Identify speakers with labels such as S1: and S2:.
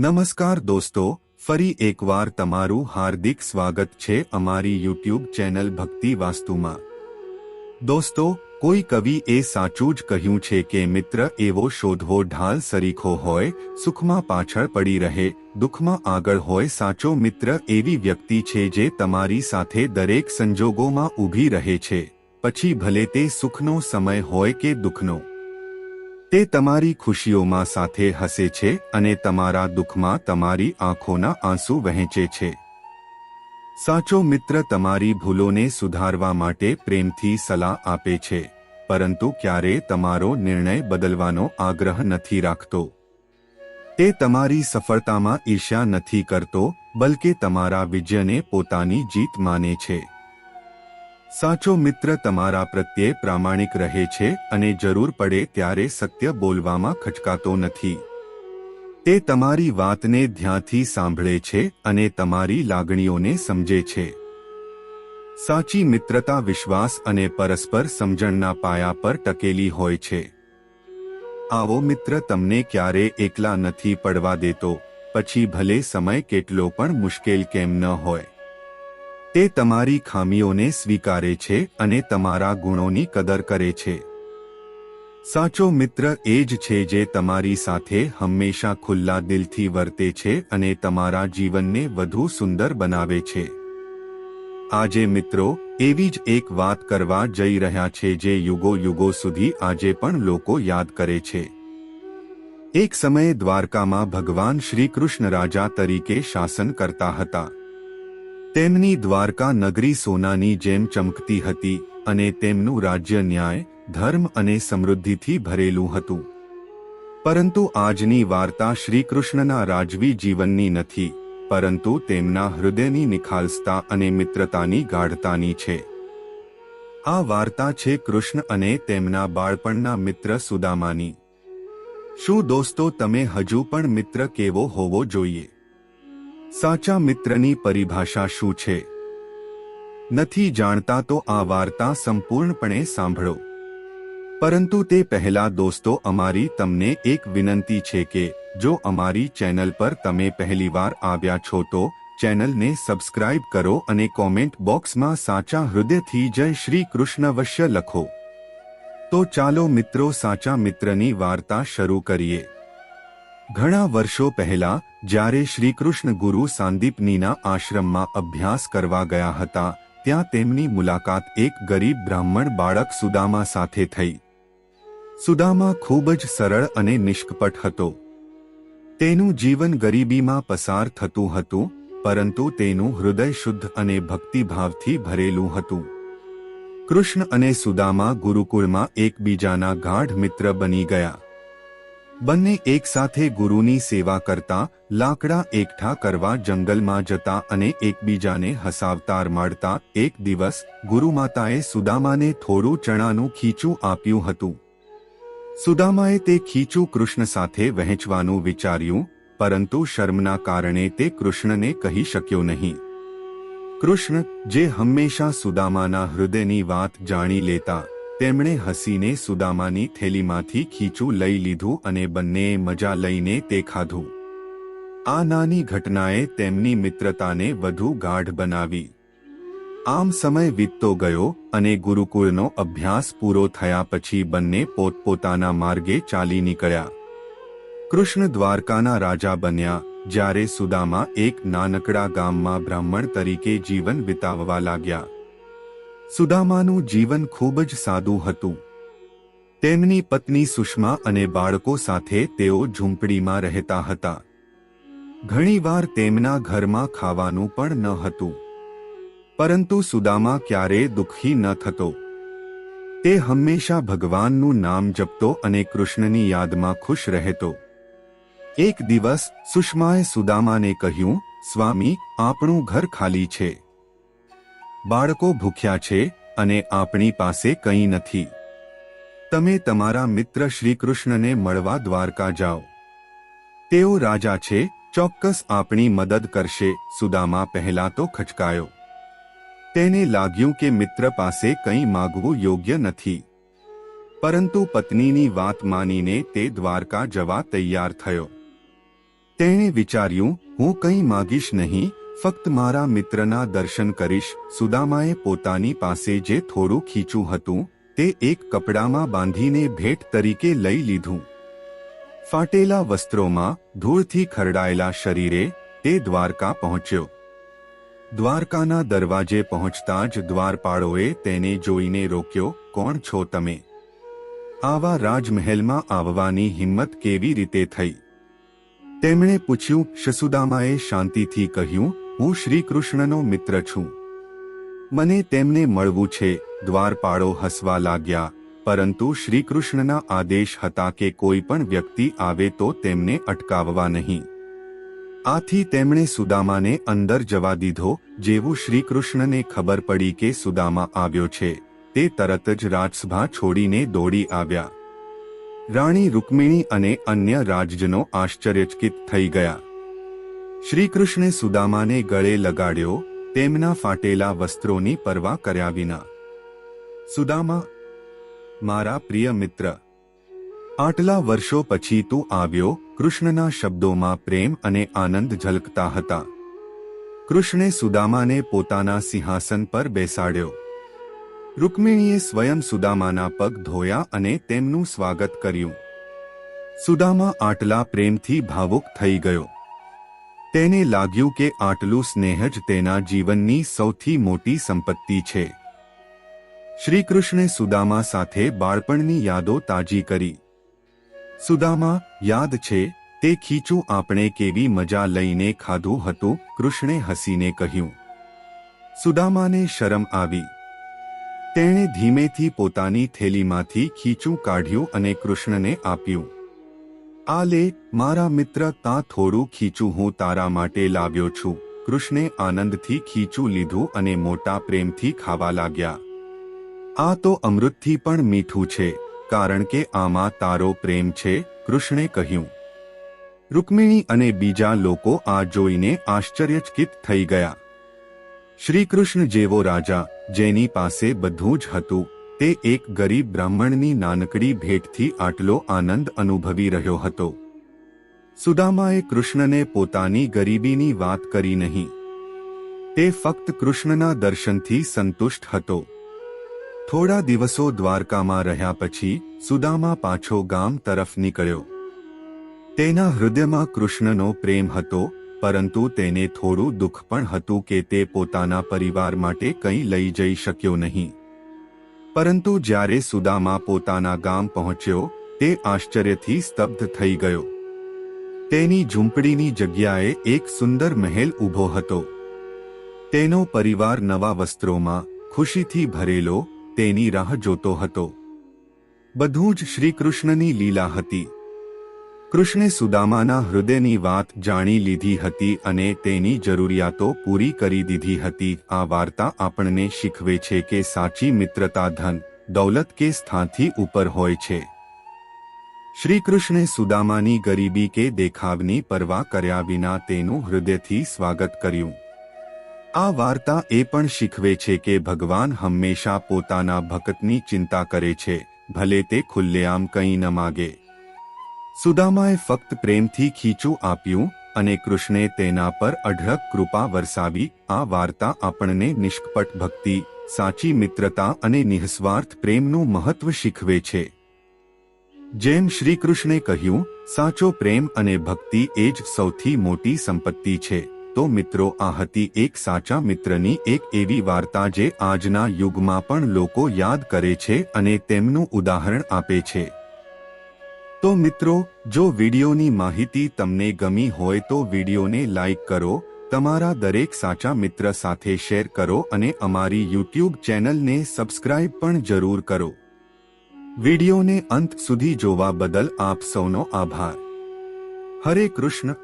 S1: નમસ્કાર દોસ્તો, ફરી એકવાર તમારું હાર્દિક સ્વાગત છે અમારી યુટ્યુબ ચેનલ ભક્તિ વાસ્તુમાં. દોસ્તો, કોઈ કવિ એ સાચું જ કહ્યું છે કે મિત્ર એવો શોધવો ઢાલ સરીખો હોય, સુખમાં પાછળ પડી રહે, દુઃખમાં આગળ હોય સાચો મિત્ર એવી વ્યક્તિ છે જે તમારી સાથે દરેક સંજોગોમાં ઊભી રહે છે. પછી ભલે તે સુખનો સમય હોય કે દુઃખનો. તે તમારી ખુશીઓમાં સાથે હસે છે અને તમારા દુઃખમાં તમારી આંખોના આંસુ વહેંચે છે. સાચો મિત્ર તમારી ભૂલોને સુધારવા માટે પ્રેમથી સલાહ આપે છે, પરંતુ ક્યારે તમારો નિર્ણય બદલવાનો આગ્રહ નથી રાખતો. તે તમારી સફળતામાં ઈર્ષ્યા નથી કરતો, બલકે તમારા વિજયને પોતાની જીત માને છે. સાચો મિત્ર તમારા પ્રત્યે પ્રામાણિક રહે છે અને જરૂર પડે ત્યારે સત્ય બોલવામાં ખચકાતો નથી. તે તમારી વાતને ધ્યાનથી સાંભળે છે અને તમારી લાગણીઓને સમજે છે. સાચી મિત્રતા વિશ્વાસ અને પરસ્પર સમજણના પાયા પર ટકેલી હોય છે. આવો મિત્ર તમને ક્યારે એકલા નથી પડવા દેતો, પછી ભલે સમય કેટલો પણ મુશ્કેલ કેમ ન હોય. તે તમારી ખામીઓને સ્વીકારે છે અને તમારા ગુણોની કદર કરે છે. સાચો મિત્ર એ જ છે જે તમારી સાથે હંમેશા ખુલ્લા દિલથી વર્તે છે અને તમારા જીવનને વધુ સુંદર બનાવે છે. આજે મિત્રો, એવી જ એક વાત કરવા જઈ રહ્યા છે જે યુગો યુગો સુધી આજે પણ લોકો યાદ કરે છે. એક સમયે દ્વારકામાં ભગવાન શ્રી કૃષ્ણ રાજા તરીકે શાસન કરતા હતા. તેમની દ્વારકા નગરી સોનાની જેમ ચમકતી હતી અને તેમનું રાજ્ય ન્યાય, ધર્મ અને સમૃદ્ધિથી ભરેલું હતું. પરંતુ આજની વાર્તા શ્રીકૃષ્ણના રાજવી જીવનની નથી, પરંતુ તેમના હૃદયની નિખાલસતા અને મિત્રતાની ગાઢતાની છે. આ વાર્તા છે કૃષ્ણ અને તેમના બાળપણના મિત્ર સુદામાની. શું દોસ્તો તમે હજુ પણ મિત્ર કેવો હોવો જોઈએ? સાચા મિત્રની પરિભાષા શું છે? નથી જાણતા તો આ વાર્તા સંપૂર્ણપણે સાંભળો. પરંતુ તે પહેલા દોસ્તો, અમારી તમને એક વિનંતી છે કે, જો અમારી ચેનલ પર તમે પહેલીવાર આવ્યા છો તો, ચેનલને સબસ્ક્રાઇબ કરો અને કોમેન્ટ બોક્સમાં સાચા હૃદયથી જય શ્રી કૃષ્ણ વશ્ય લખો. તો ચાલો મિત્રો, સાચા મિત્રની વાર્તા શરૂ કરીએ. ઘણા વર્ષો પહેલા, જ્યારે શ્રીકૃષ્ણ ગુરુ સાંદીપનીના આશ્રમમાં અભ્યાસ કરવા ગયા હતા, ત્યાં તેમની મુલાકાત એક ગરીબ બ્રાહ્મણ બાળક સુદામા સાથે થઈ. સુદામા ખૂબ જ સરળ અને નિષ્કપટ હતો. તેનું જીવન ગરીબીમાં પસાર થતું હતું, પરંતુ તેનું હૃદય શુદ્ધ અને ભક્તિભાવથી ભરેલું હતું. કૃષ્ણ અને સુદામા ગુરુકુળમાં એકબીજાના ગાઢ મિત્ર બની ગયા. બંને એકસાથે ગુરુની સેવા કરતા, લાકડા એકઠા કરવા જંગલમાં જતા અને એકબીજાને હસાવતાર માળતા એક દિવસ, ગુરુમાતાએ સુદામાને થોડું ચણાનું ખીચું આપ્યું હતું. સુદામાએ તે ખીચું કૃષ્ણ સાથે વહેંચવાનું વિચાર્યું, પરંતુ શર્મના કારણે તે કૃષ્ણને કહી શક્યો નહીં. કૃષ્ણ, જે હંમેશા સુદામાના હૃદયની વાત જાણી લેતા તેમણે હસીને સુદામાની થેલીમાંથી ખીચું લઈ લીધું અને બંનેએ મજા લઈને તે ખાધું. આ નાની ઘટનાએ તેમની મિત્રતાને વધુ ગાઢ બનાવી. આમ સમય વીતતો ગયો અને ગુરુકુળનો અભ્યાસ પૂરો થયા પછી બંને પોતપોતાના માર્ગે ચાલી નીકળ્યા. કૃષ્ણ દ્વારકાના રાજા બન્યા, જ્યારે સુદામા એક નાનકડા ગામમાં બ્રાહ્મણ તરીકે જીવન વિતાવવા લાગ્યા. સુદામાનું જીવન ખૂબ જ સાદું હતું. તેમની પત્ની સુષ્મા અને બાળકો સાથે તેઓ ઝૂંપડીમાં રહેતા હતા. ઘણીવાર તેમના ઘરમાં ખાવાનું પણ ન હતું. પરંતુ સુદામા ક્યારેય દુઃખી ન થતો. તે હંમેશા ભગવાનનું નામ જપતો અને કૃષ્ણની યાદમાં ખુશ રહેતો. એક દિવસ સુષ્માએ સુદામાને કહ્યું, સ્વામી, આપણું ઘર ખાલી છે. બાળકો ભૂખ્યા છે અને આપણી પાસે કંઈ નથી. તમે તમારા મિત્ર શ્રીકૃષ્ણને મળવા દ્વારકા જાઓ. તેઓ રાજા છે, ચોક્કસ આપણી મદદ કરશે, સુદામા પહેલા તો ખચકાયો. તેને લાગ્યું કે મિત્ર પાસે કંઈ માગવું યોગ્ય નથી. પરંતુ પત્નીની વાત માનીને તે દ્વારકા જવા તૈયાર થયો. તેણે વિચાર્યું, હું કંઈ માગીશ નહીં ફક્ત મારા મિત્રના દર્શન કરીશ. સુદામાએ પોતાની પાસે જે થોડું ખીચું હતું, તે એક કપડામાં બાંધીને ભેટ તરીકે લઈ લીધું. ફાટેલા વસ્ત્રોમાં ધૂળથી ખરડાયેલા શરીરે તે દ્વારકા પહોંચ્યો. દ્વારકાના દરવાજે પહોંચતા જ દ્વારપાળોએ તેને જોઈને રોક્યો, કોણ છો તમે? આવા રાજમહેલમાં આવવાની હિંમત કેવી રીતે થઈ? તેમણે પૂછ્યું. શસુદામાએ શાંતિથી કહ્યું હું શ્રી કૃષ્ણનો મિત્ર છું. મને તેમને મળવું છે, દ્વારપાળો હસવા લાગ્યા, પરંતુ શ્રીકૃષ્ણના આદેશ હતા કે કોઈ પણ વ્યક્તિ આવે તો તેમને અટકાવવા નહીં. આથી તેમણે સુદામાને અંદર જવા દીધો, જેવું શ્રીકૃષ્ણને ખબર પડી કે સુદામા આવ્યો છે, તે તરત જ રાજસભા છોડીને દોડી આવ્યા. રાણી રૂકમિણી અને અન્ય રાજજનો આશ્ચર્યચકિત થઈ ગયા. શ્રીકૃષ્ણે સુદામાને ગળે લગાડ્યો, તેમના ફાટેલા વસ્ત્રોની પરવા કર્યા વિના. સુદામા, મારા પ્રિય મિત્ર, આટલા વર્ષો પછી તું આવ્યો, કૃષ્ણના શબ્દોમાં પ્રેમ અને આનંદ ઝલકતા હતા. કૃષ્ણે સુદામાને પોતાના સિંહાસન પર બેસાડ્યો. રૂકમિણીએ સ્વયં સુદામાના પગ ધોયા અને તેમનું સ્વાગત કર્યું. સુદામા આટલા પ્રેમથી ભાવુક થઈ ગયો. તેને લાગ્યું કે આટલું સ્નેહ જ તેના જીવનની સૌથી મોટી સંપત્તિ છે. શ્રીકૃષ્ણે સુદામા સાથે બાળપણની યાદો તાજી કરી. સુદામા, યાદ છે, તે ખીચું આપણે કેવી મજા લઈને ખાધું હતું, કૃષ્ણે હસીને કહ્યું. સુદામાને શરમ આવી. તેણે ધીમેથી પોતાની થેલીમાંથી ખીચું કાઢ્યું અને કૃષ્ણને આપ્યું. આ લે મારા મિત્ર, તાં થોડું ખીચું હું તારા માટે લાવ્યો છું. કૃષ્ણે આનંદથી ખીચું લીધું અને મોટા પ્રેમથી ખાવા લાગ્યા. આ તો અમૃતથી પણ મીઠું છે, કારણ કે આમાં તારો પ્રેમ છે, કૃષ્ણે કહ્યું. રૂકમિણી અને બીજા લોકો આ જોઈને આશ્ચર્યચકિત થઈ ગયા. શ્રીકૃષ્ણ જેવો રાજા, જેની પાસે બધું જ હતું તે એક ગરીબ બ્રાહ્મણની નાનકડી ભેટથી આટલો આનંદ અનુભવી રહ્યો હતો. સુદામાએ કૃષ્ણને પોતાની ગરીબીની વાત કરી નહીં. તે ફક્ત કૃષ્ણના દર્શનથી સંતુષ્ટ હતો. થોડા દિવસો દ્વારકામાં રહ્યા પછી સુદામા પાછો ગામ તરફ નીકળ્યો. તેના હૃદયમાં કૃષ્ણનો પ્રેમ હતો, પરંતુ તેને થોડું દુઃખ પણ હતું કે તે પોતાના પરિવાર માટે કંઈ લઈ જઈ શક્યો નહીં. પરંતુ જ્યારે સુદામા પોતાના ગામ પહોંચ્યો, તે આશ્ચર્યથી સ્તબ્ધ થઈ ગયો. તેની ઝૂંપડીની જગ્યાએ એક સુંદર મહેલ ઊભો હતો. તેનો પરિવાર નવા વસ્ત્રોમાં ખુશીથી ભરેલો, તેની રાહ જોતો હતો. બધું જ શ્રીકૃષ્ણની લીલા હતી. કૃષ્ણે સુદામાના હૃદયની વાત જાણી લીધી હતી અને તેની જરૂરિયાતો પૂરી કરી દીધી હતી. આ વાર્તા આપણને શીખવે છે કે સાચી મિત્રતા ધન, દૌલત કે સ્થાનથી ઉપર હોય છે. શ્રી કૃષ્ણે સુદામાની ગરીબી કે દેખાવની પરવા કર્યા વિના તેનું હૃદયથી સ્વાગત કર્યું. આ વાર્તા એ પણ શીખવે છે કે ભગવાન હંમેશા પોતાના ભક્તની ચિંતા કરે છે, ભલે તે ખુલ્લેઆમ કંઈ ન માગે. સુદામાએ ફક્ત પ્રેમથી ખીચું આપ્યું અને કૃષ્ણે તેના પર અઢળક કૃપા વરસાવી. આ વાર્તા આપણને નિષ્કપટ ભક્તિ, સાચી મિત્રતા અને નિઃસ્વાર્થ પ્રેમનું મહત્વ શીખવે છે. જેમ શ્રીકૃષ્ણે કહ્યું, સાચો પ્રેમ અને ભક્તિ એ જ સૌથી મોટી સંપત્તિ છે. તો મિત્રો, આ હતી એક સાચા મિત્રની એક એવી વાર્તા જે આજના યુગમાં પણ લોકો યાદ કરે છે અને તેમનું ઉદાહરણ આપે છે. તો મિત્રો, જો વિડીયોની માહિતી તમને ગમી હોય તો વિડીયોને લાઇક કરો, તમારા દરેક સાચા મિત્ર સાથે શેર કરો અને અમારી યુટ્યુબ ચેનલને સબસ્ક્રાઇબ પણ જરૂર કરો. વિડીયોને અંત સુધી જોવા બદલ આપ સૌનો આભાર. હરે કૃષ્ણ.